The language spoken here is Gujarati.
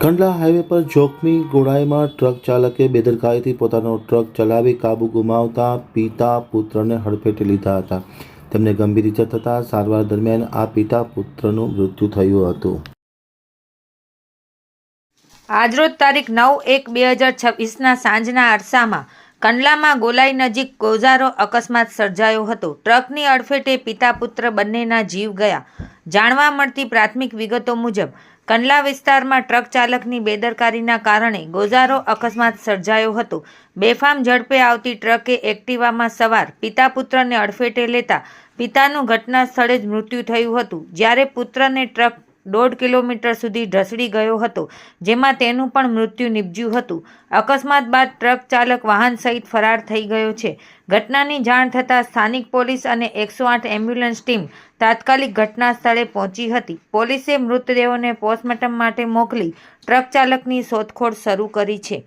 કંડલા હાઈવે પર જોખમી ગોળાઈમાં ટ્રક ચાલકે બેદરકારીથી પોતાનો ટ્રક ચલાવી કાબુ ગુમાવતા પિતા પુત્રને હડફેટે લીધા હતા. તેમને ગંભીર ઇજા થતાં સારવાર દરમિયાન આ પિતા પુત્રનું મૃત્યુ થયું હતું. આજરોજ તારીખ નવ એક બે હજાર છવ્વીસના સાંજના અરસામાં કંડલામાં ગોલાઈ નજીક ગોઝારો અકસ્માત સર્જાયો હતો. ટ્રકની અડફેટે પિતા પુત્ર બંનેના જીવ ગયા. જાણવા મળતી પ્રાથમિક વિગતો મુજબ કંડલા વિસ્તારમાં ટ્રક ચાલકની બેદરકારીના કારણે ગોઝારો અકસ્માત સર્જાયો હતો. બેફામ ઝડપે આવતી ટ્રકે એક્ટિવામાં સવાર પિતા પુત્રને અડફેટે લેતા પિતાનું ઘટના સ્થળે જ મૃત્યુ થયું હતું. જ્યારે પુત્રને ટ્રક દોઢ કિલોમીટર સુધી ઢસડી ગયો હતો, જેમાં તેનું પણ મૃત્યુ નિપજ્યું હતું. અકસ્માત બાદ ટ્રક ચાલક વાહન સહિત ફરાર થઈ ગયો છે. ઘટનાની જાણ થતાં સ્થાનિક પોલીસ અને એકસો આઠ એમ્બ્યુલન્સ ટીમ તાત્કાલિક ઘટના સ્થળે પહોંચી હતી. પોલીસે મૃતદેહોને પોસ્ટમોર્ટમ માટે મોકલી ટ્રક ચાલકની શોધખોળ શરૂ કરી છે.